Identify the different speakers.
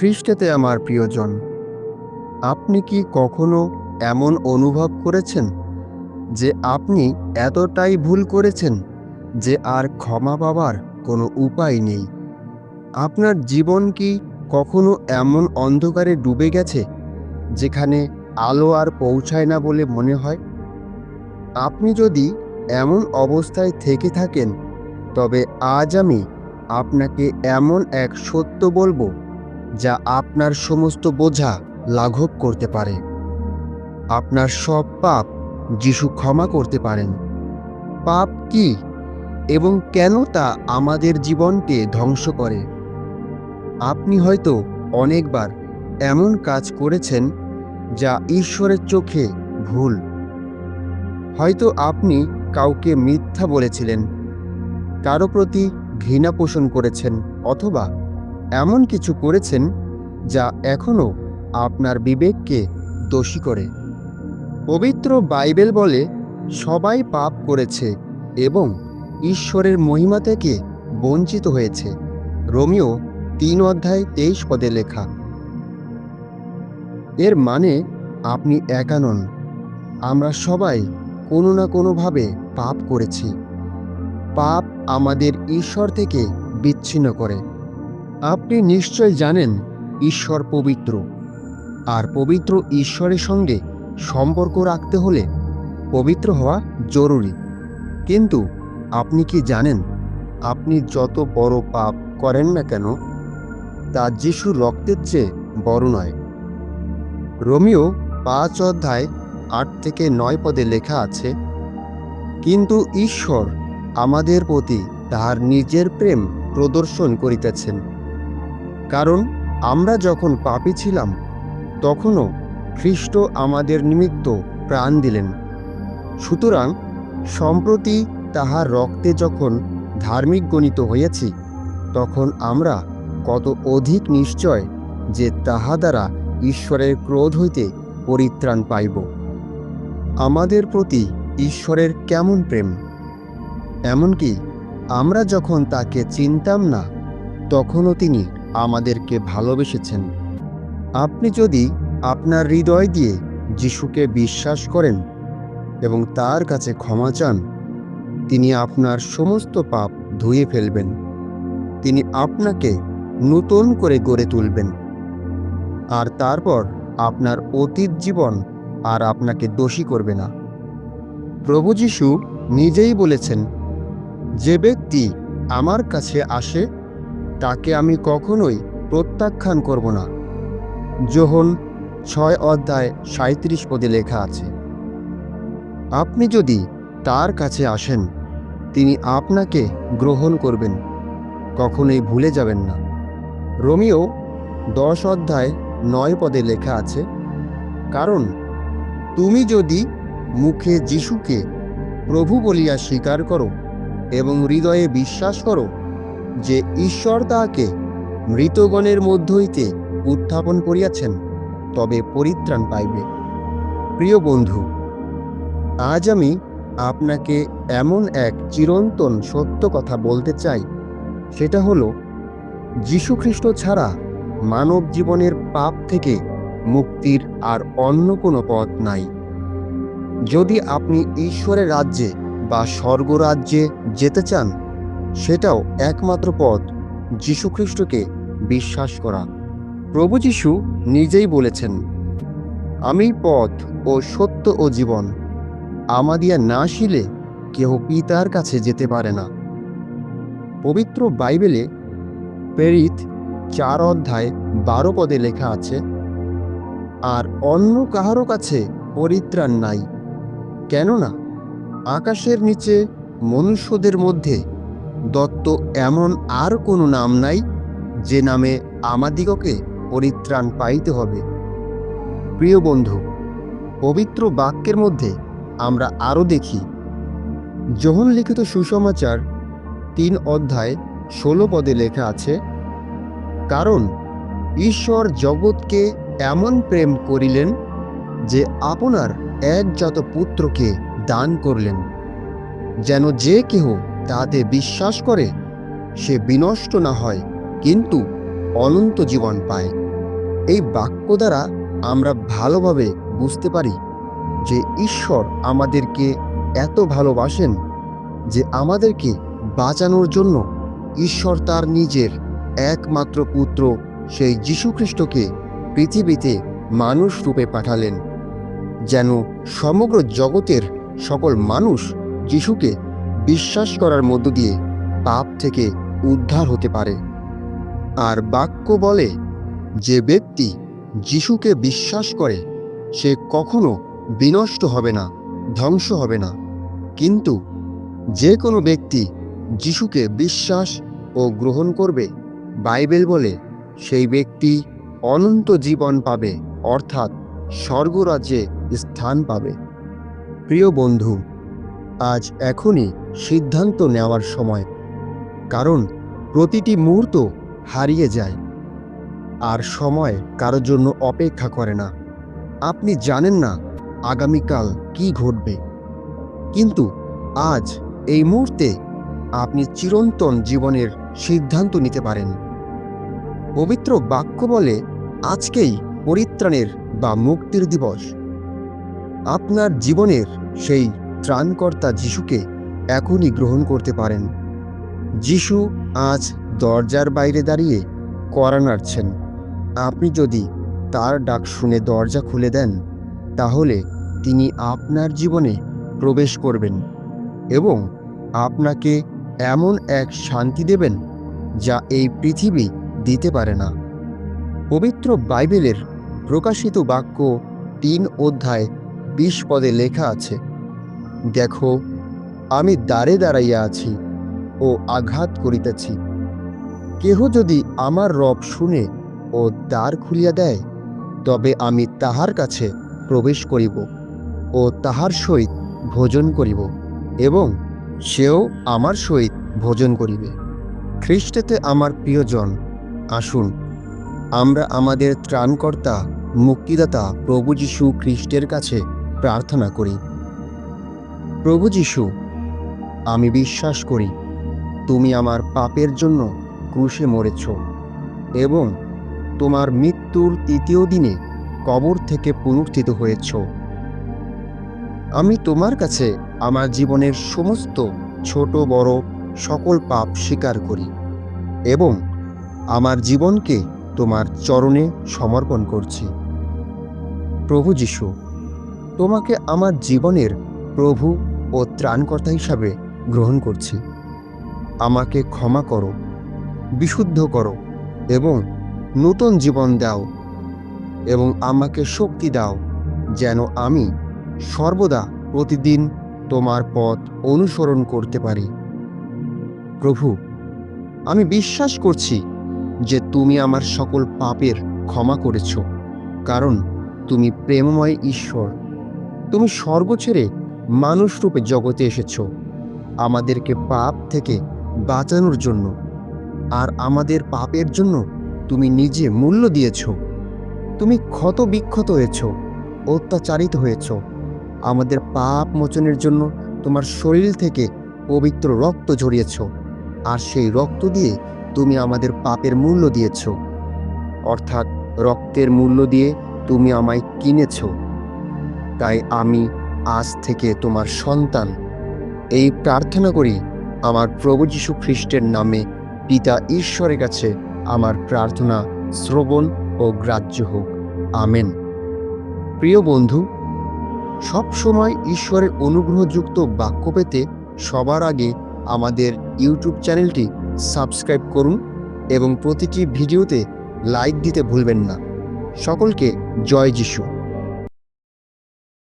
Speaker 1: খ্রিস্টেতে আমার প্রিয়জন, আপনি কি কখনো এমন অনুভব করেছেন যে আপনি এতটাই ভুল করেছেন যে আর ক্ষমা পাবার কোনো উপায় নেই? আপনার জীবন কি কখনো এমন অন্ধকারে ডুবে গেছে যেখানে আলো আর পৌঁছায় না বলে মনে হয়? আপনি যদি এমন অবস্থায় থেকে থাকেন, তবে আজ আমি আপনাকে এমন এক সত্য বলব যা আপনার সমস্ত বোঝা লাঘব করতে পারে। আপনার সব পাপ যিশু ক্ষমা করতে পারেন। পাপ কি এবং কেন তা আমাদের জীবনকে ধ্বংস করে? আপনি হয়তো অনেকবার এমন কাজ করেছেন যা ঈশ্বরের চোখে ভুল। হয়তো আপনি কাউকে মিথ্যা বলেছিলেন, কারও প্রতি ঘৃণা পোষণ করেছেন অথবা এমন কিছু করেছেন যা এখনও আপনার বিবেককে দোষী করে। পবিত্র বাইবেল বলে, সবাই পাপ করেছে এবং ঈশ্বরের মহিমা থেকে বঞ্চিত হয়েছে। রোমিও তিন অধ্যায় তেইশ পদে লেখা, এর মানে আপনি একা নন, আমরা সবাই কোনো না কোনোভাবে পাপ করেছি। পাপ আমাদের ঈশ্বর থেকে বিচ্ছিন্ন করে। আপনি নিশ্চয় জানেন, ঈশ্বর পবিত্র। আর পবিত্র ঈশ্বরের সঙ্গে সম্পর্ক রাখতে হলে পবিত্র হওয়া জরুরি। কিন্তু আপনি কি জানেন, আপনি যত বড় পাপ করেন না কেন, তা যিশুর রক্তের চেয়ে বড় নয়। রোমিও পাঁচ অধ্যায় আট থেকে নয় পদে লেখা আছে, কিন্তু ঈশ্বর আমাদের প্রতি তাহার নিজের প্রেম প্রদর্শন করিতেছেন। কারণ আমরা যখন পাপী ছিলাম, তখনও খ্রিস্ট আমাদের নিমিত্ত প্রাণ দিলেন। সুতরাং সম্প্রতি তাহার রক্তে যখন ধার্মিক গণিত হইয়াছি তখন আমরা কত অধিক নিশ্চয় যে তাহা দ্বারা ঈশ্বরের ক্রোধ হইতে পরিত্রাণ পাইব। আমাদের প্রতি ঈশ্বরের কেমন প্রেম? এমনকি আমরা যখন তাকে চিনতাম না, তখনও তিনি আমাদেরকে ভালোবেসেছেন। আপনি যদি আপনার হৃদয় দিয়ে যিশুকে বিশ্বাস করেন এবং তার কাছে ক্ষমা চান, তিনি আপনার সমস্ত পাপ ধুয়ে ফেলবেন। তিনি আপনাকে নতুন করে গড়ে তুলবেন। আর তারপর আপনার অতীত জীবন আর আপনাকে দোষী করবে না। প্রভু যিশু নিজেই বলেছেন, যে ব্যক্তি আমার কাছে আসে তাকে আমি কখনোই প্রত্যাখ্যান করব না। যোহন ছয় অধ্যায় সাঁত্রিশ পদে লেখা আছে, আপনি যদি তার কাছে আসেন, তিনি আপনাকে গ্রহণ করবেন, কখনোই ভুলে যাবেন না। রোমিও দশ অধ্যায় নয় পদে লেখা আছে, কারণ তুমি যদি মুখে যিশুকে প্রভু বলিয়া স্বীকার করো এবং হৃদয়ে বিশ্বাস করো যে ঈশ্বর তাহাকে মৃতগণের মধ্য হইতে উত্থাপন করিয়াছেন, তবে পরিত্রাণ পাইবে। প্রিয় বন্ধু, আজ আমি আপনাকে এমন এক চিরন্তন সত্য কথা বলতে চাই, সেটা হলো, যীশুখ্রিস্ট ছাড়া মানব জীবনের পাপ থেকে মুক্তির আর অন্য কোনো পথ নাই। যদি আপনি ঈশ্বরের রাজ্যে বা স্বর্গরাজ্যে যেতে চান সেটাও একমাত্র পথ, যীশুখ্রিস্টকে বিশ্বাস করা। প্রভু যীশু নিজেই বলেছেন, আমি পথ ও সত্য ও জীবন। আমাদিয়া না শিলে কেহ পিতার কাছে যেতে পারে না। পবিত্র বাইবেলে প্রেরিত চার অধ্যায় বারো পদে লেখা আছে, আর অন্য কাহারও কাছে পরিত্রাণ নাই। কেননা আকাশের নিচে মনুষ্যদের মধ্যে দত্ত এমন আর কোনো নাম নাই যে নামে আমাদিগকে পরিত্রাণ পাইতে হবে। প্রিয় বন্ধু, পবিত্র বাক্যের মধ্যে আমরা আরও দেখি যোহন লিখিত সুসমাচার তিন অধ্যায় ষোলো পদে লেখা আছে, কারণ ঈশ্বর জগৎকে এমন প্রেম করিলেন যে আপনার একজাত পুত্রকে দান করলেন, যেন যে কেহ তাহাতে বিশ্বাস করে, সে বিনষ্ট না হয়, কিন্তু অনন্ত জীবন পায়। এই বাক্য দ্বারা আমরা ভালোভাবে বুঝতে পারি যে ঈশ্বর আমাদেরকে এত ভালোবাসেন যে আমাদেরকে বাঁচানোর জন্য ঈশ্বর তার নিজের একমাত্র পুত্র সেই যীশুখ্রিস্টকে পৃথিবীতে মানুষ রূপে পাঠালেন, যেন সমগ্র জগতের সকল মানুষ যিশুকে বিশ্বাস করার মধ্য দিয়ে পাপ থেকে উদ্ধার হতে পারে। আর বাক্য বলে, যে ব্যক্তি যিশুকে বিশ্বাস করে, সে কখনো বিনষ্ট হবে না, ধ্বংস হবে না। কিন্তু যে কোনো ব্যক্তি যিশুকে বিশ্বাস ও গ্রহণ করবে, বাইবেল বলে, সেই ব্যক্তি অনন্ত জীবন পাবে, অর্থাৎ স্বর্গরাজ্যে স্থান পাবে। প্রিয় বন্ধু আজ এখনই সিদ্ধান্ত নেওয়ার সময়। কারণ প্রতিটি মুহূর্ত হারিয়ে যায়। আর সময় কারোর জন্য অপেক্ষা করে না। আপনি জানেন না আগামীকাল কি ঘটবে। কিন্তু আজ এই মুহূর্তে আপনি চিরন্তন জীবনের সিদ্ধান্ত নিতে পারেন। পবিত্র বাক্য বলে আজকেই পরিত্রাণের বা মুক্তির দিবস। আপনার জীবনের সেই ত্রাণকর্তা যিশুকে এখনই গ্রহণ করতে পারেন। যিশু আজ দরজার বাইরে দাঁড়িয়ে কড়া নাড়ছেন। আপনি যদি তার ডাক শুনে দরজা খুলে দেন, তাহলে তিনি আপনার জীবনে প্রবেশ করবেন এবং আপনাকে এমন এক শান্তি দেবেন যা এই পৃথিবী দিতে পারে না। পবিত্র বাইবেলের প্রকাশিত বাক্য তিন অধ্যায় বিশ পদে লেখা আছে দেখো, আমি দ্বারে দাঁড়াইয়া আছি ও আঘাত করিতেছি। কেহ যদি আমার রব শুনে ও দ্বার খুলিয়া দেয়, তবে আমি তাহার কাছে প্রবেশ করিব ও তাহার সহিত ভোজন করিব এবং সেও আমার সহিত ভোজন করিবে। খ্রিস্টেতে আমার প্রিয়জন, আসুন, আমরা আমাদের ত্রাণকর্তা, মুক্তিদাতা প্রভু যীশু খ্রিস্টের কাছে প্রার্থনা করি। প্রভু যীশু, আমি বিশ্বাস করি তুমি আমার পাপের জন্য ক্রুশে মরেছ এবং তোমার মৃত্যুর তৃতীয় দিনে কবর থেকে পুনর্থিত হয়েছ। আমি তোমার কাছে আমার জীবনের সমস্ত ছোট, বড় সকল পাপ স্বীকার করি এবং আমার জীবনকে তোমার চরণে সমর্পণ করছি। প্রভু যিশু, তোমাকে আমার জীবনের প্রভু ও ত্রাণকর্তা হিসাবে গ্রহণ করছি। আমাকে ক্ষমা করো, বিশুদ্ধ করো এবং নতুন জীবন দাও এবং আমাকে শক্তি দাও যেন আমি সর্বদা প্রতিদিন তোমার পথ অনুসরণ করতে পারি। প্রভু, আমি বিশ্বাস করছি যে তুমি আমার সকল পাপের ক্ষমা করেছ, কারণ তুমি প্রেমময় ঈশ্বর। তুমি স্বর্গ ছেড়ে মানুষ রূপে জগতে এসেছ। আমাদেরকে পাপ থেকে বাঁচানোর জন্য আর আমাদের পাপের জন্য তুমি নিজে মূল্য দিয়েছ। তুমি ক্ষত বিক্ষত হয়েছ, অত্যাচারিত হয়েছ। আমাদের পাপ মোচনের জন্য তোমার শরীর থেকে পবিত্র রক্ত ঝরিয়েছ আর সেই রক্ত দিয়ে তুমি আমাদের পাপের মূল্য দিয়েছ। অর্থাৎ রক্তের মূল্য দিয়ে তুমি আমায় কিনেছ। তাই আমি আজ থেকে তোমার সন্তান। এই প্রার্থনা করি আমার প্রভু যীশু খ্রিস্টের নামে পিতা ঈশ্বরের কাছে আমার প্রার্থনা শ্রবণ ও গ্রাহ্য হোক। আমেন। প্রিয় বন্ধু, সব সময় ঈশ্বরের অনুগ্রহযুক্ত বাক্য পেতে সবার আগে আমাদের ইউটিউব চ্যানেলটি সাবস্ক্রাইব করুন এবং প্রতিটি ভিডিওতে লাইক দিতে ভুলবেন না। সকলকে জয় যিশু।